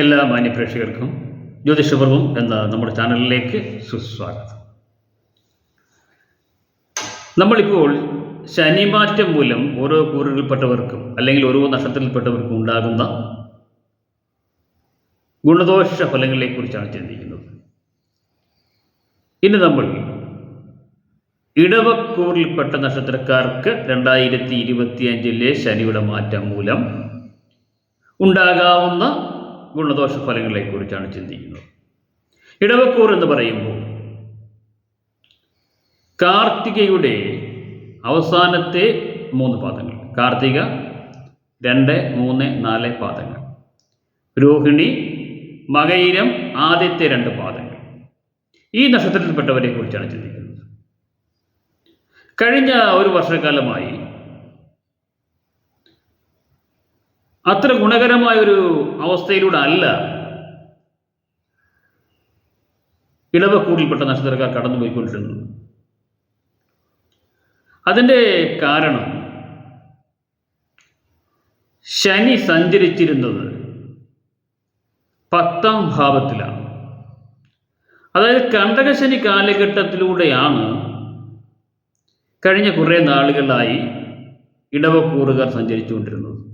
എല്ലാ മാന്യപ്രേക്ഷകർക്കും ജ്യോതിഷപർവം എന്ന നമ്മുടെ ചാനലിലേക്ക് സുസ്വാഗതം. നമ്മളിപ്പോൾ ശനിമാറ്റം മൂലം ഓരോ കൂറുകളിൽപ്പെട്ടവർക്കും അല്ലെങ്കിൽ ഓരോ നക്ഷത്രത്തിൽപ്പെട്ടവർക്കും ഉണ്ടാകുന്ന ഗുണദോഷ ഫലങ്ങളെക്കുറിച്ചാണ് ചിന്തിക്കുന്നത്. ഇന്ന് നമ്മൾ ഇടവക്കൂറിൽപ്പെട്ട നക്ഷത്രക്കാർക്ക് രണ്ടായിരത്തി ഇരുപത്തിയഞ്ചിലെ ശനിയുടെ മാറ്റം മൂലം ഉണ്ടാകാവുന്ന ഗുണദോഷ ഫലങ്ങളെക്കുറിച്ചാണ് ചിന്തിക്കുന്നത്. ഇടവക്കൂർ എന്ന് പറയുമ്പോൾ കാർത്തികയുടെ അവസാനത്തെ മൂന്ന് പാദങ്ങൾ. കാർത്തിക രണ്ട് മൂന്ന് നാല് പാദങ്ങൾ. രോഹിണി മകയിരം ആദ്യത്തെ രണ്ട് പാദങ്ങൾ. ഈ നക്ഷത്രത്തിൽപ്പെട്ടവരെ കുറിച്ചാണ് ചിന്തിക്കുന്നത്. കഴിഞ്ഞ ഒരു വർഷക്കാലമായി അത്ര ഗുണകരമായ ഒരു അവസ്ഥയിലൂടെ അല്ല ഇളവ ഇടവക്കൂടിൽപ്പെട്ട നക്ഷത്രക്കാർ കടന്നുപോയിക്കൊണ്ടിരുന്നത്. അതിന്റെ കാരണം ശനി സഞ്ചരിച്ചിരുന്നത് പത്താം ഭാവത്തിലാണ്. അതായത് കണ്ടകശനി കാലഘട്ടത്തിലൂടെയാണ് കഴിഞ്ഞ കുറേ നാളുകളായി ഇടവക്കൂറുകാർ സഞ്ചരിച്ചുകൊണ്ടിരുന്നത്.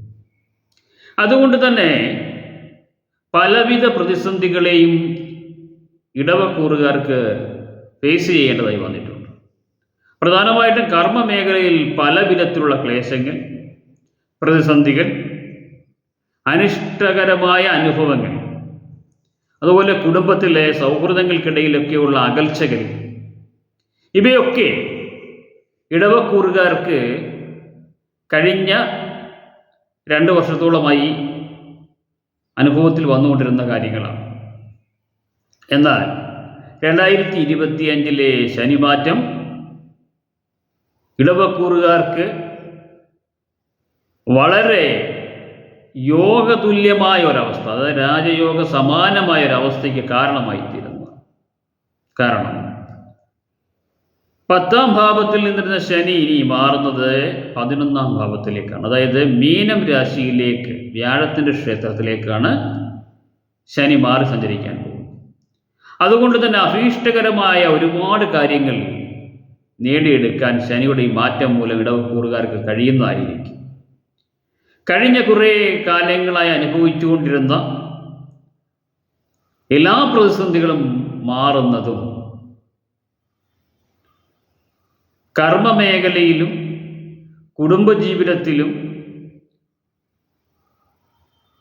അതുകൊണ്ട് തന്നെ പലവിധ പ്രതിസന്ധികളെയും ഇടവക്കൂറുകാർക്ക് ഫേസ് ചെയ്യേണ്ടതായി വന്നിട്ടുണ്ട്. പ്രധാനമായിട്ടും കർമ്മ മേഖലയിൽ പല വിധത്തിലുള്ള ക്ലേശങ്ങൾ പ്രതിസന്ധികൾ അനിഷ്ടകരമായ അനുഭവങ്ങൾ അതുപോലെ കുടുംബത്തിലെ സൗഹൃദങ്ങൾക്കിടയിലൊക്കെയുള്ള അകൽച്ചകൾ ഇവയൊക്കെ ഇടവക്കൂറുകാർക്ക് കഴിഞ്ഞ രണ്ട് വർഷത്തോളമായി അനുഭവത്തിൽ വന്നുകൊണ്ടിരുന്ന കാര്യങ്ങളാണ്. എന്നാൽ രണ്ടായിരത്തി ഇരുപത്തിയഞ്ചിലെ ശനിമാറ്റം ഇടവക്കൂറുകാർക്ക് വളരെ യോഗതുല്യമായ ഒരവസ്ഥ അതായത് രാജയോഗ സമാനമായ ഒരവസ്ഥയ്ക്ക് കാരണമായി തീരുന്നു കാരണം പത്താം ഭാവത്തിൽ നിന്നിരുന്ന ശനി ഇനി മാറുന്നത് പതിനൊന്നാം ഭാവത്തിലേക്കാണ്. അതായത് മീനം രാശിയിലേക്ക് വ്യാഴത്തിന്റെ ക്ഷേത്രത്തിലേക്കാണ് ശനി മാറി സഞ്ചരിക്കാൻ പോകുന്നത്. അതുകൊണ്ട് തന്നെ അഭീഷ്ടകരമായ ഒരുപാട് കാര്യങ്ങൾ നേടിയെടുക്കാൻ ശനിയുടെ ഈ മാറ്റം മൂലം ഇടവക്കൂറുകാർക്ക് കഴിയുന്നതായിരിക്കും. കഴിഞ്ഞ കുറേ കാലങ്ങളായി അനുഭവിച്ചുകൊണ്ടിരുന്ന എല്ലാ പ്രതിസന്ധികളും മാറുന്നതും കർമ്മമേഖലയിലും കുടുംബജീവിതത്തിലും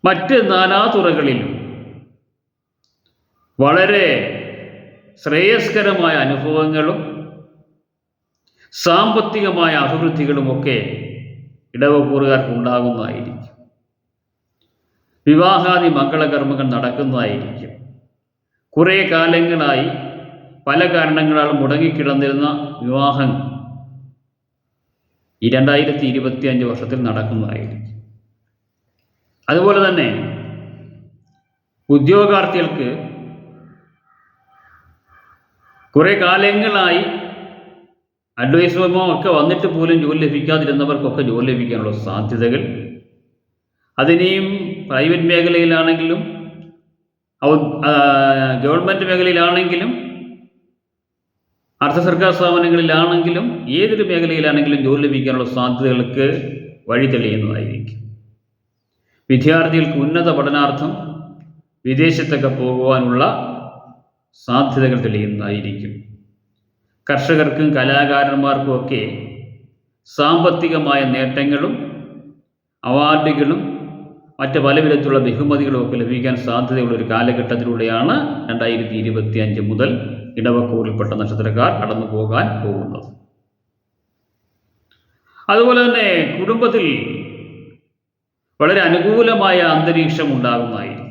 മറ്റ് നാനാതുറകളിലും വളരെ ശ്രേയസ്കരമായ അനുഭവങ്ങളും സാമ്പത്തികമായ അഭിവൃദ്ധികളുമൊക്കെ ഇടവക്കൂറുകാർക്ക് ഉണ്ടാകുന്നതായിരിക്കും വിവാഹാദി മംഗളകർമ്മങ്ങൾ നടക്കുന്നതായിരിക്കും. കുറേ കാലങ്ങളായി പല കാരണങ്ങളാൽ മുടങ്ങിക്കിടന്നിരുന്ന വിവാഹം ഈ രണ്ടായിരത്തി ഇരുപത്തി അഞ്ച് വർഷത്തിൽ നടക്കുന്നതായിരിക്കും. അതുപോലെ തന്നെ ഉദ്യോഗാർത്ഥികൾക്ക് കുറേ കാലങ്ങളായി അഡ്വൈസ്മെന്റോ ഒക്കെ വന്നിട്ട് പോലും ജോലി ലഭിക്കാതിരുന്നവർക്കൊക്കെ ജോലി ലഭിക്കാനുള്ള സാധ്യതകൾ. അതിനെയും പ്രൈവറ്റ് മേഖലയിലാണെങ്കിലും ഗവൺമെന്റ് മേഖലയിലാണെങ്കിലും അർദ്ധ സർക്കാർ സ്ഥാപനങ്ങളിലാണെങ്കിലും ഏതൊരു മേഖലയിലാണെങ്കിലും ജോലി ലഭിക്കാനുള്ള സാധ്യതകൾക്ക് വഴി തെളിയുന്നതായിരിക്കും. വിദ്യാർത്ഥികൾക്ക് ഉന്നത പഠനാർത്ഥം വിദേശത്തൊക്കെ പോകുവാനുള്ള സാധ്യതകൾ തെളിയുന്നതായിരിക്കും. കർഷകർക്കും കലാകാരന്മാർക്കും ഒക്കെ സാമ്പത്തികമായ നേട്ടങ്ങളും അവാർഡുകളും മറ്റ് പല വിധത്തിലുള്ള ബഹുമതികളും ഒക്കെ ലഭിക്കാൻ സാധ്യതയുള്ള ഒരു കാലഘട്ടത്തിലൂടെയാണ് രണ്ടായിരത്തി ഇരുപത്തി അഞ്ച് മുതൽ ഇടവക്കൂറിൽപ്പെട്ട നക്ഷത്രക്കാർ കടന്നു പോകാൻ പോകുന്നത്. അതുപോലെ തന്നെ കുടുംബത്തിൽ വളരെ അനുകൂലമായ അന്തരീക്ഷം ഉണ്ടാകുന്നതായിരിക്കും.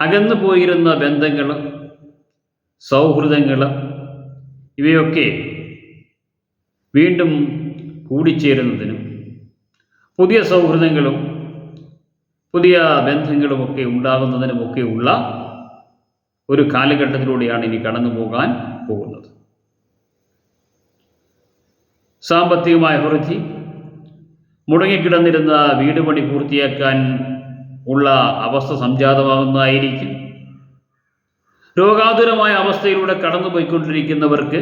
അകന്നു പോയിരുന്ന ബന്ധങ്ങൾ സൗഹൃദങ്ങൾ ഇവയൊക്കെ വീണ്ടും കൂടിച്ചേരുന്നതിനും പുതിയ സൗഹൃദങ്ങളും പുതിയ ബന്ധങ്ങളുമൊക്കെ ഉണ്ടാകുന്നതിനുമൊക്കെയുള്ള ഒരു കാലഘട്ടത്തിലൂടെയാണ് ഇനി കടന്നു പോകാൻ പോകുന്നത്. സാമ്പത്തികമായ വൃദ്ധി മുടങ്ങിക്കിടന്നിരുന്ന വീട് പണി പൂർത്തിയാക്കാൻ ഉള്ള അവസ്ഥ സംജാതമാകുന്നതായിരിക്കും. രോഗാതുരമായ അവസ്ഥയിലൂടെ കടന്നുപോയിക്കൊണ്ടിരിക്കുന്നവർക്ക്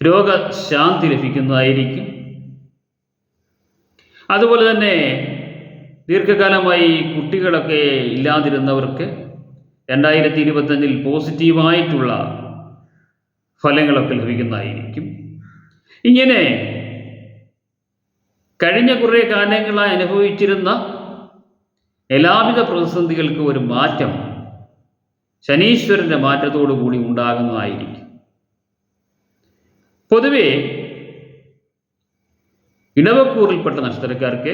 രോഗശാന്തി ലഭിക്കുന്നതായിരിക്കും. അതുപോലെ തന്നെ ദീർഘകാലമായി കുട്ടികളൊക്കെ ഇല്ലാതിരുന്നവർക്ക് രണ്ടായിരത്തി ഇരുപത്തഞ്ചിൽ പോസിറ്റീവായിട്ടുള്ള ഫലങ്ങളൊക്കെ ലഭിക്കുന്നതായിരിക്കും. ഇങ്ങനെ കഴിഞ്ഞ കുറേ കാലങ്ങളായി അനുഭവിച്ചിരുന്ന എല്ലാവിധ പ്രതിസന്ധികൾക്കും ഒരു മാറ്റം ശനീശ്വരന്റെ മാറ്റത്തോടു കൂടി ഉണ്ടാകുന്നതായിരിക്കും. പൊതുവെ ഇടവക്കൂറിൽപ്പെട്ട നക്ഷത്രക്കാർക്ക്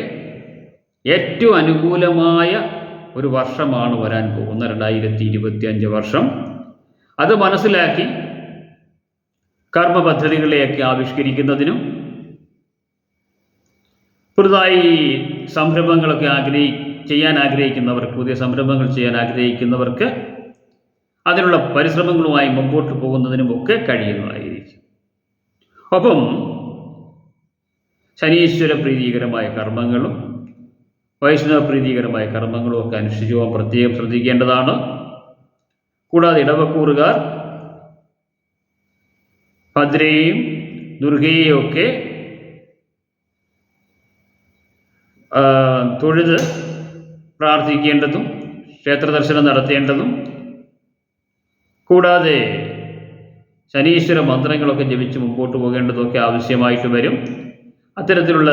ഏറ്റവും അനുകൂലമായ ഒരു വർഷമാണ് വരാൻ പോകുന്ന രണ്ടായിരത്തി ഇരുപത്തി അഞ്ച് വർഷം. അത് മനസ്സിലാക്കി കർമ്മ പദ്ധതികളെയൊക്കെ ആവിഷ്കരിക്കുന്നതിനും പുതുതായി സംരംഭങ്ങളൊക്കെ ആഗ്രഹി ചെയ്യാൻ ആഗ്രഹിക്കുന്നവർക്ക് പുതിയ സംരംഭങ്ങൾ ചെയ്യാൻ ആഗ്രഹിക്കുന്നവർക്ക് അതിനുള്ള പരിശ്രമങ്ങളുമായി മുമ്പോട്ട് പോകുന്നതിനുമൊക്കെ കഴിയുന്നതായിരിക്കും. ഒപ്പം ശനീശ്വര പ്രീതികരമായ കർമ്മങ്ങളും വൈഷ്ണവ പ്രീതികരമായ കർമ്മങ്ങളും ഒക്കെ അനുഷ്ഠിച്ചു പോകാൻ പ്രത്യേകം ശ്രദ്ധിക്കേണ്ടതാണ്. കൂടാതെ ഇടവക്കൂറുകാർ ഭദ്രയെയും ദുർഗയെയും ഒക്കെ തൊഴുത് പ്രാർത്ഥിക്കേണ്ടതും ക്ഷേത്ര ദർശനം നടത്തേണ്ടതും. കൂടാതെ ശനീശ്വര മന്ത്രങ്ങളൊക്കെ ജപിച്ച് മുമ്പോട്ട് പോകേണ്ടതൊക്കെ ആവശ്യമായിട്ട് വരും. അത്തരത്തിലുള്ള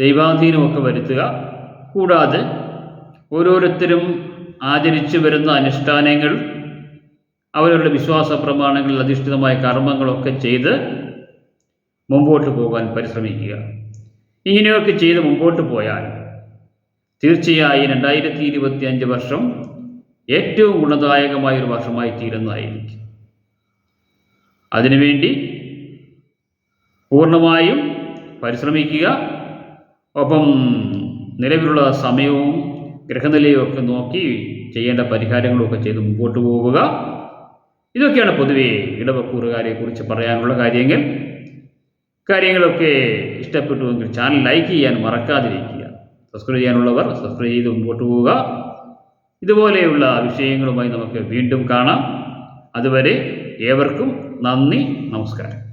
ദൈവാധീനമൊക്കെ വരുത്തുക. കൂടാതെ ഓരോരുത്തരും ആചരിച്ചു വരുന്ന അനുഷ്ഠാനങ്ങൾ അവരുടെ വിശ്വാസ പ്രമാണങ്ങളിൽ അധിഷ്ഠിതമായ കർമ്മങ്ങളൊക്കെ ചെയ്ത് മുമ്പോട്ട് പോകാൻ പരിശ്രമിക്കുക. ഇങ്ങനെയൊക്കെ ചെയ്ത് മുമ്പോട്ട് പോയാൽ തീർച്ചയായും രണ്ടായിരത്തി ഇരുപത്തി അഞ്ച് വർഷം ഏറ്റവും ഗുണദായകമായ ഒരു വർഷമായി തീരുന്നതായിരിക്കും. അതിനുവേണ്ടി പൂർണമായും പരിശ്രമിക്കുക. ഒപ്പം നിലവിലുള്ള സമയവും ഗ്രഹനിലയും ഒക്കെ നോക്കി ചെയ്യേണ്ട പരിഹാരങ്ങളൊക്കെ ചെയ്ത് മുമ്പോട്ട് പോവുക. ഇതൊക്കെയാണ് പൊതുവേ ഇടവക്കൂറുകാരെ കുറിച്ച് പറയാനുള്ള കാര്യങ്ങൾ. കാര്യങ്ങളൊക്കെ ഇഷ്ടപ്പെട്ടുവെങ്കിൽ ചാനൽ ലൈക്ക് ചെയ്യാൻ മറക്കാതിരിക്കുക. സബ്സ്ക്രൈബ് ചെയ്യാനുള്ളവർ സബ്സ്ക്രൈബ് ചെയ്ത് മുമ്പോട്ട് പോവുക. ഇതുപോലെയുള്ള വിഷയങ്ങളുമായി നമുക്ക് വീണ്ടും കാണാം. അതുവരെ ഏവർക്കും നന്ദി നമസ്കാരം.